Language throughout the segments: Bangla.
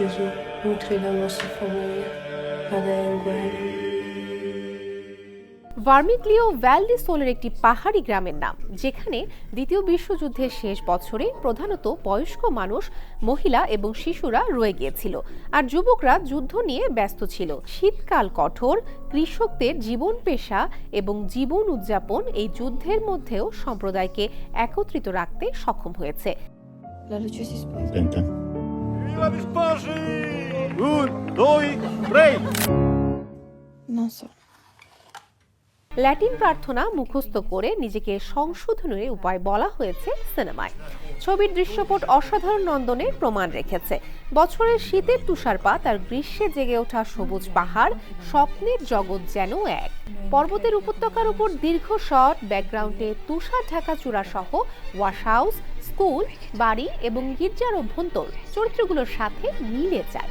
Gesù, nutri la nostra famiglia, adengua. ভার্মিক্লিও ভ্যালডি সোলের একটি পাহাড়ি গ্রামের নাম যেখানে দ্বিতীয় বিশ্বযুদ্ধের শেষ বছরে প্রধানত বয়স্ক মানুষ মহিলা এবং শিশুরা রয়ে গিয়েছিল। আর যুবকরা যুদ্ধ নিয়ে ব্যস্ত ছিল। শীতকাল কঠোর কৃষকদের জীবন পেশা এবং জীবন উদযাপন এই যুদ্ধের মধ্যেও সম্প্রদায়কে একত্রিত রাখতে সক্ষম হয়েছে। ¡Viva mis ¡Un, dos, tres! No sé. Latin প্রার্থনা মুখস্থ করে নিজেকে সংশোধনের উপায় বলা হয়েছে সিনেমায়। ছবির দৃশ্যপট অসাধারণ নন্দনে প্রমাণ রেখেছে। বছরের শীতের তুষারপাত আর গ্রীষ্মে জেগে ওঠা সবুজ পাহাড় স্বপ্নের জগৎ যেন এক। পর্বতের উপত্যকার উপর দীর্ঘ শট, ব্যাকগ্রাউন্ডে তুষার ঢাকা চূড়া সহ ওয়াশ হাউস, স্কুল, বাড়ি এবং গির্জার অভ্যন্তর চরিত্রগুলোর সাথে মিলে যায়।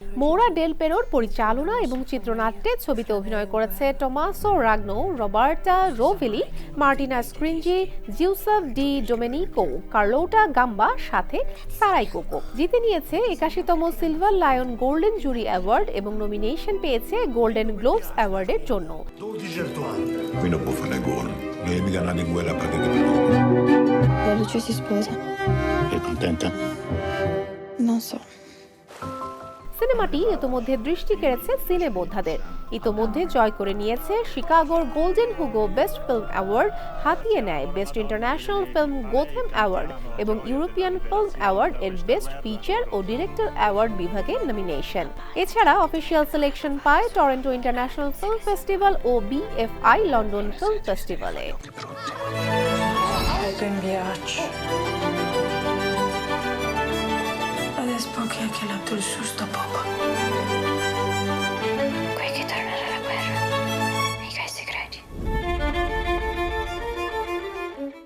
মোরা ডেল পেরোর পরিচালনা এবং চিত্রনাট্যে ছবিতে অভিনয় করেছে Tommaso Ragno Roberta Rovelli Martina Scrinzi Giuseppe De Domenico Carlotta Gamba সাথে সারাই কোকো জিতে নিয়েছে একাশিতম silver lion golden jury award এবং নমিনেশন পেয়েছে গোল্ডেন গ্লোভস অ্যাওয়ার্ডের জন্য 12 anni. Qui non può fare gol. Non è mica andare in guerra a partire per La luce si sposa. Sei contenta? Non so. সিনেমাটি ইতোমধ্যে দৃষ্টি কেড়েছে সিনে বোদ্ধাদের ইতোমধ্যে জয় করে নিয়েছে শিকাগোর golden Hugo best film award, হাতিয়ে নেয় best international film Gotham award এবং ইউরোপিয়ান ফিল্ম অ্যাওয়ার্ড এর বেস্ট ফিচার ও ডিরেক্টর অ্যাওয়ার্ড বিভাগে নমিনেশন এছাড়া অফিসিয়াল সিলেকশন পায় টরন্টো ইন্টারন্যাশনাল ফিল্ম ফেস্টিভ্যাল ও বিএফআই লন্ডন ফিল্ম ফেস্টিভ্যালে che la tua il papa.